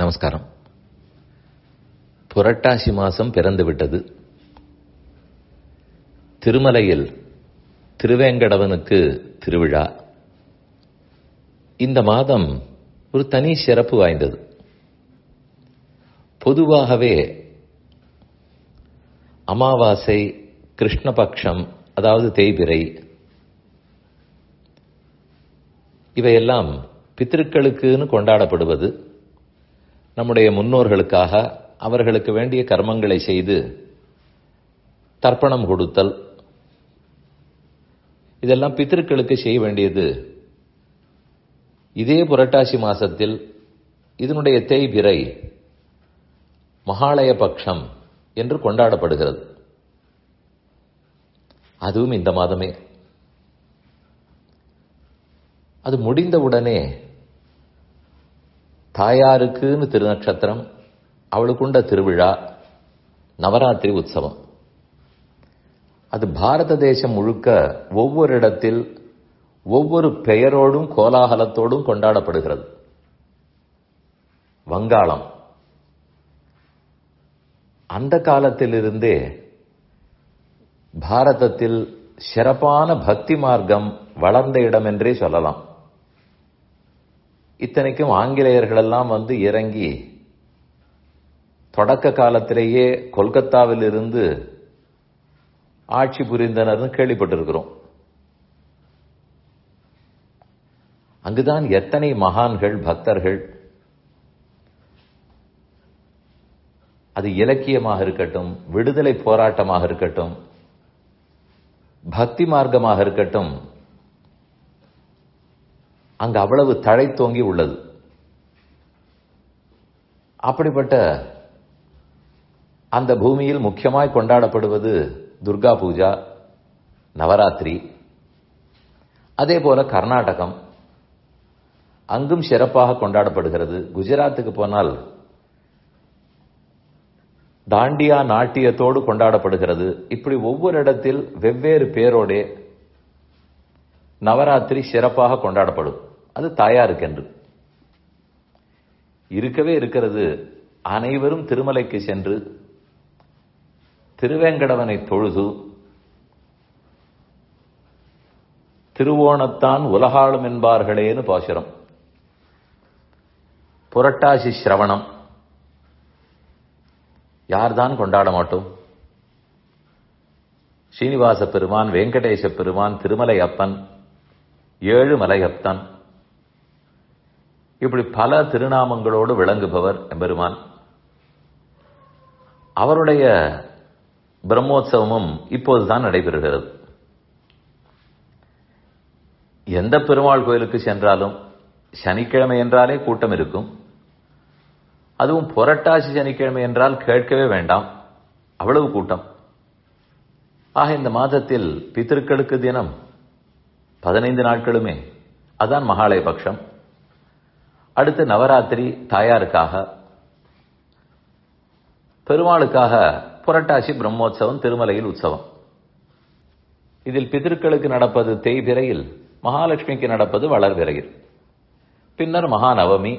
நமஸ்காரம். புரட்டாசி மாசம் பிறந்து விட்டது. திருமலையில் திருவேங்கடவனுக்கு திருவிழா. இந்த மாதம் ஒரு தனி சிறப்பு வாய்ந்தது. பொதுவாகவே அமாவாசை கிருஷ்ணபக்ஷம் அதாவது தேய்பிரை இவையெல்லாம் பித்திருக்களுக்குன்னு கொண்டாடப்படுவது. நம்முடைய முன்னோர்களுக்காக அவர்களுக்கு வேண்டிய கர்மங்களை செய்து தர்ப்பணம் கொடுத்தல். இதெல்லாம் பித்திருக்களுக்கு செய்ய வேண்டியது. இதே புரட்டாசி மாசத்தில் இதனுடைய தேய்பிரை மகாலய பட்சம் என்று கொண்டாடப்படுகிறது. அதுவும் இந்த மாதமே. அது முடிந்தவுடனே தாயாருக்குன்னு திருநட்சத்திரம் அவளுக்குண்ட திருவிழா நவராத்திரி உற்சவம். அது பாரத தேசம் முழுக்க ஒவ்வொரு இடத்தில் ஒவ்வொரு பெயரோடும் கோலாகலத்தோடும் கொண்டாடப்படுகிறது. வங்காளம். அந்த காலத்திலிருந்தே பாரதத்தில் சிறப்பான பக்தி மார்க்கம் வளர்ந்த இடம் என்றே சொல்லலாம். இத்தனைக்கும் ஆங்கிலேயர்களெல்லாம் வந்து இறங்கி தொடக்க காலத்திலேயே கொல்கத்தாவில் இருந்து ஆட்சி புரிந்தனர்னு கேள்விப்பட்டிருக்கிறோம். அங்குதான் எத்தனை மகான்கள் பக்தர்கள் அது இலக்கியமாக இருக்கட்டும் விடுதலை போராட்டமாக இருக்கட்டும் பக்தி மார்க்கமாக இருக்கட்டும் அங்கு அவ்வளவு தழைத்தோங்கி உள்ளது. அப்படிப்பட்ட அந்த பூமியில் முக்கியமாய் கொண்டாடப்படுவது துர்கா பூஜா நவராத்திரி அதே போல கர்நாடகம். அங்கும் சிறப்பாக கொண்டாடப்படுகிறது. குஜராத்துக்கு போனால் தாண்டியா நாட்டியத்தோடு கொண்டாடப்படுகிறது. இப்படி ஒவ்வொரு இடத்தில் வெவ்வேறு பேரோடே நவராத்திரி சிறப்பாக கொண்டாடப்படும். அது தாயாருக்கென்று. இருக்கவே இருக்கிறது. அனைவரும் திருமலைக்கு சென்று திருவேங்கடவனை தொழுது திருவோணத்தான் உலகாளும் என்பார்களேன்னு பாசுரம். புரட்டாசி சிரவணம். யார்தான் கொண்டாட மாட்டோம்? ஸ்ரீனிவாச பெருமான் வெங்கடேச பெருமான் திருமலை அப்பன் ஏழு மலையப்பன் இப்படி பல திருநாமங்களோடு விளங்குபவர் எம்பெருமான் அவருடைய பிரம்மோற்சவமும் இப்போதுதான் நடைபெறுகிறது. எந்த பெருமாள் கோயிலுக்கு சென்றாலும் சனிக்கிழமை என்றாலே கூட்டம் இருக்கும். அதுவும் புரட்டாசி சனிக்கிழமை என்றால் கேட்கவே வேண்டாம். அவ்வளவு கூட்டம். ஆக இந்த மாதத்தில் பித்திருக்களுக்கு தினம் பதினைந்து நாட்களுமே. அதான் மகாலய பட்சம் அடுத்து நவராத்திரி தாயாருக்காக பெருமாளுக்காக புரட்டாசி பிரம்மோற்சவம் திருமலையில் உற்சவம். இதில் பிதற்களுக்கு நடப்பது தேய்பிரையில் மகாலட்சுமிக்கு நடப்பது வளர்பிறையில் பின்னர் மகாநவமி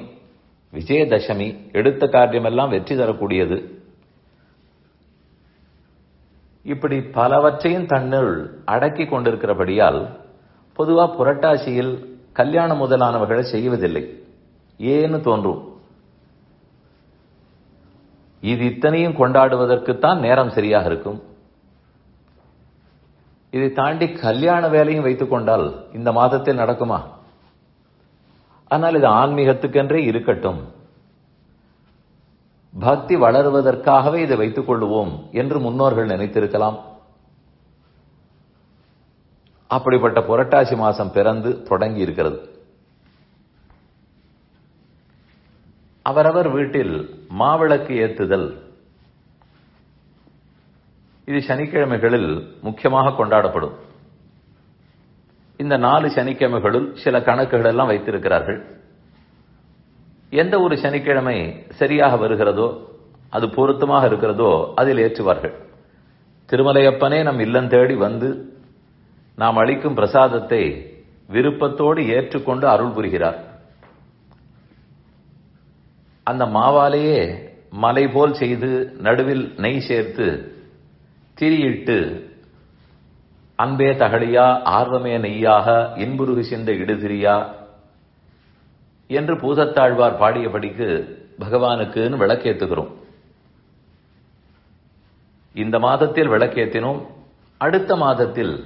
விஜயதசமி எடுத்த காரியமெல்லாம் வெற்றி தரக்கூடியது. இப்படி பலவற்றையும் தன்னுள் அடக்கி கொண்டிருக்கிறபடியால் பொதுவா புரட்டாசியில் கல்யாணம் முதலானவர்களை செய்வதில்லை. ஏன்னு தோன்றும். இது இத்தனையும் கொண்டாடுவதற்குத்தான் நேரம் சரியாக இருக்கும். இதை தாண்டி கல்யாண வேலையும் வைத்துக் கொண்டால் இந்த மாதத்தில் நடக்குமா? ஆனால் இது ஆன்மீகத்துக்கென்றே இருக்கட்டும். பக்தி வளருவதற்காகவே இதை வைத்துக் கொள்வோம் என்று முன்னோர்கள் நினைத்திருக்கலாம். அப்படிப்பட்ட புரட்டாசி மாசம் பிறந்து தொடங்கி இருக்கிறது. அவரவர் வீட்டில் மாவிளக்கு ஏத்துதல். இது சனிக்கிழமைகளில் முக்கியமாக கொண்டாடப்படும். இந்த நாலு சனிக்கிழமைகளுள் சில கணக்குகள் எல்லாம் வைத்திருக்கிறார்கள். எந்த ஒரு சனிக்கிழமை சரியாக வருகிறதோ அது பொருத்தமாக இருக்கிறதோ அதில் ஏற்றுவார்கள். திருமலையப்பனே நம் இல்லம் தேடி வந்து நாம் அளிக்கும் பிரசாதத்தை விருப்பத்தோடு ஏற்றுக்கொண்டு அருள் புரிகிறார். அந்த மாவாலேயே மலை போல் செய்து நடுவில் நெய் சேர்த்து திரியிட்டு அன்பே தகழியா ஆர்வமே நெய்யாக இன்புருகு சிந்த இடுதிரியா என்று பூதத்தாழ்வார் பாடியபடிக்கு பகவானுக்குன்னு விளக்கேத்துகிறோம். இந்த மாதத்தில் விளக்கேத்தினோம். அடுத்த மாதத்தில்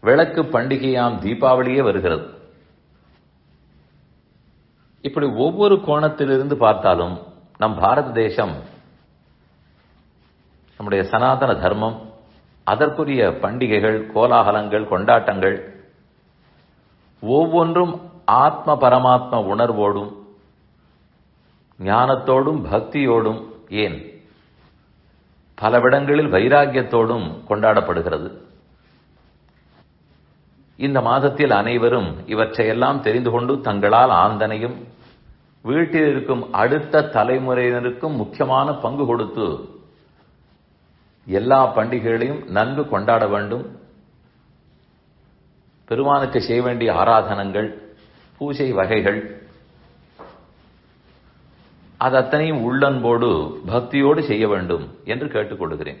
விளக்கு பண்டிகையாம் தீபாவளியே வருகிறது. இப்படி ஒவ்வொரு கோணத்திலிருந்து பார்த்தாலும் நம் பாரத தேசம் நம்முடைய சனாதன தர்மம் அதற்குரிய பண்டிகைகள் கோலாகலங்கள் கொண்டாட்டங்கள் ஒவ்வொன்றும் ஆத்ம பரமாத்ம உணர்வோடும் ஞானத்தோடும் பக்தியோடும் ஏன் பலவிடங்களில் வைராக்கியத்தோடும் கொண்டாடப்படுகிறது. இந்த மாதத்தில் அனைவரும் இவற்றையெல்லாம் தெரிந்து கொண்டு தங்களால் ஆந்தனையும் வீட்டில் இருக்கும் அடுத்த தலைமுறையினருக்கும் முக்கியமான பங்கு கொடுத்து எல்லா பண்டிகைகளையும் நன்கு கொண்டாட வேண்டும். பெருமானுக்கு செய்ய வேண்டிய ஆராதனங்கள் பூஜை வகைகள் அது அத்தனையும் உள்ளன்போடு பக்தியோடு செய்ய வேண்டும் என்று கேட்டுக்கொள்கிறேன்.